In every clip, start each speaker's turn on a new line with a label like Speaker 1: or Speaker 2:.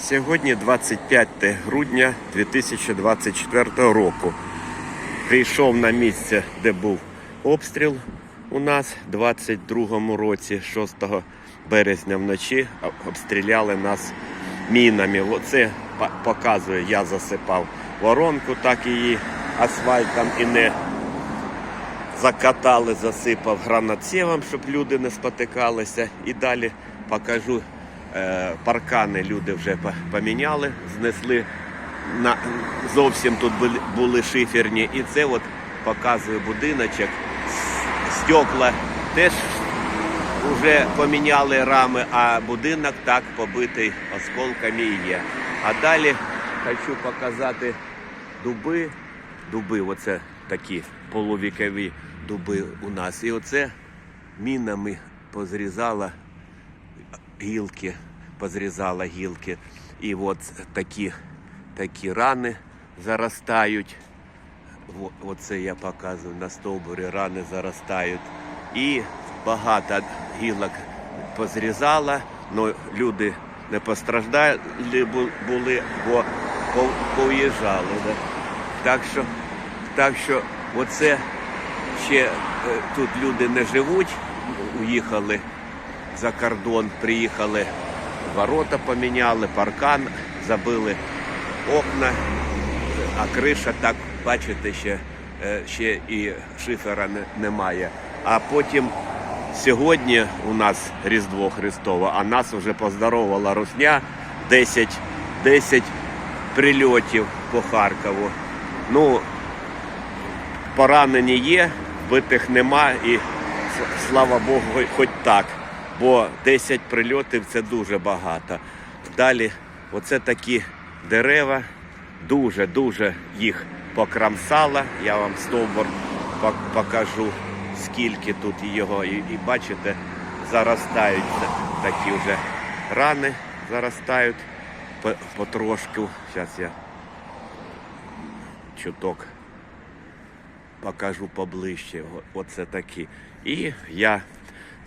Speaker 1: Сьогодні 25 грудня 2024 року. Прийшов на місце, де був обстріл у нас у 22 році, 6 березня вночі обстріляли нас мінами. Оце показує, я засипав воронку, так її асфальтом і не закатали, засипав гранатсівом, щоб люди не спотикалися. І далі покажу паркани люди вже поміняли, знесли на, зовсім тут були, були шиферні. І це от показує будиночок. Стекла теж вже поміняли рами, а будинок так побитий осколками і є. А далі хочу показати дуби. Дуби, оце такі полувікові дуби у нас. І оце мінами позрізала гілки, позрізала гілки. І от такі, такі рани заростають. Оце я показую на стовбурі, рани заростають. І багато гілок позрізала, але люди не постраждали були, бо по- поїжджали. Так що, так що оце ще е, тут люди не живуть, уїхали за кордон, приїхали, ворота поміняли, паркан, забили окна, а криша так, бачите, ще, е, ще і шифера не- немає. А потім сьогодні у нас Різдво Христове, а нас вже поздоровала Русня 10, 10 прильотів по Харкову. Ну, поранені є, битих нема і слава Богу, хоч так. Бо 10 прильотів це дуже багато. Далі, оце такі дерева, дуже-дуже їх покрамсало. Я вам стовбур покажу, скільки тут його. І, і бачите, заростають такі вже рани, заростають потрошку. Зараз я чуток покажу поближче. Оце такі. І я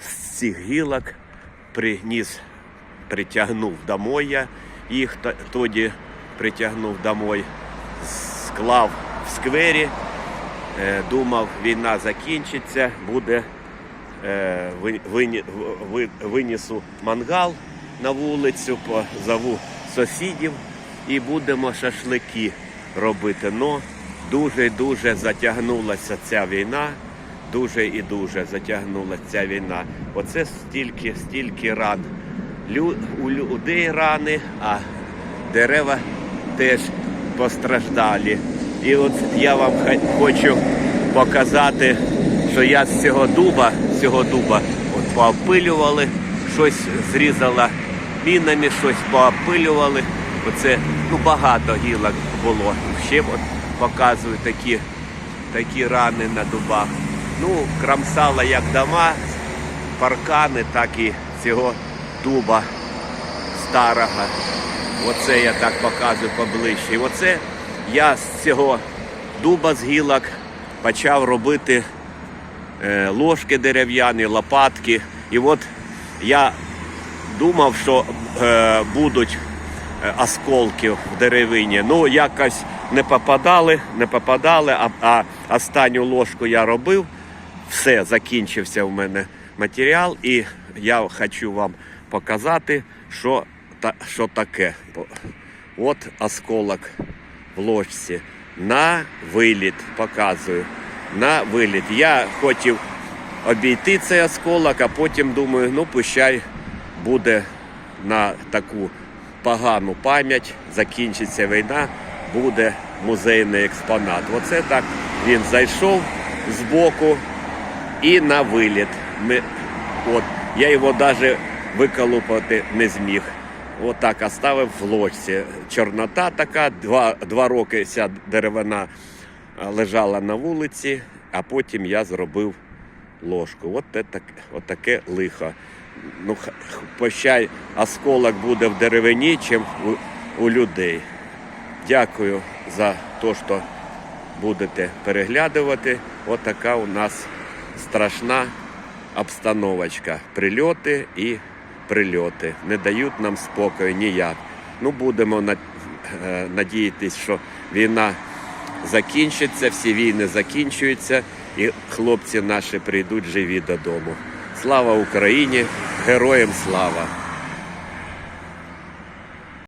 Speaker 1: з цих гілок приніс, притягнув домой я їх тоді притягнув домой, склав в сквері. Е, Думав, війна закінчиться, буде е, ви- вині- ви- винесу мангал на вулицю, позову сусідів і будемо шашлики робити. Но дуже-дуже затягнулася ця війна. Дуже і дуже затягнулася ця війна. Оце стільки, стільки ран. Лю, у людей рани, а дерева теж постраждалі. І от я вам хочу показати, що я з цього дуба, з цього дуба от поопилювали, щось зрізала мінами, щось поопилювали. Оце ну, багато гілок було. Ще от показую такі, такі рани на дубах. Ну, крамсала як дома, паркани, так і цього дуба старого. Оце я так показую поближче. І оце я з цього дуба з гілок почав робити е, ложки дерев'яні, лопатки. І от я думав, що е, будуть е, осколки в деревині. Ну, якось не попадали, не попадали, а, а останню ложку я робив. Все, закінчився в мене матеріал, і я хочу вам показати, що, та, що таке. От осколок в ложці. На виліт показую. На виліт. Я хотів обійти цей осколок, а потім думаю, ну пущай буде на таку погану пам'ять, закінчиться війна, буде музейний експонат. Оце так він зайшов з боку і на виліт. Ми, от, я його навіть виколупати не зміг. Отак оставив в ложці. Чорнота така, два, два роки ця деревина лежала на вулиці, а потім я зробив ложку. От, це так, от таке лихо. Ну, пощай осколок буде в деревині, чим у, у людей. Дякую за те, що будете переглядувати. От у нас страшна обстановочка. Прильоти і прильоти. Не дають нам спокою ніяк. Ну, будемо е, надіятись, що війна закінчиться, всі війни закінчуються, і хлопці наші прийдуть живі додому. Слава Україні! Героям слава!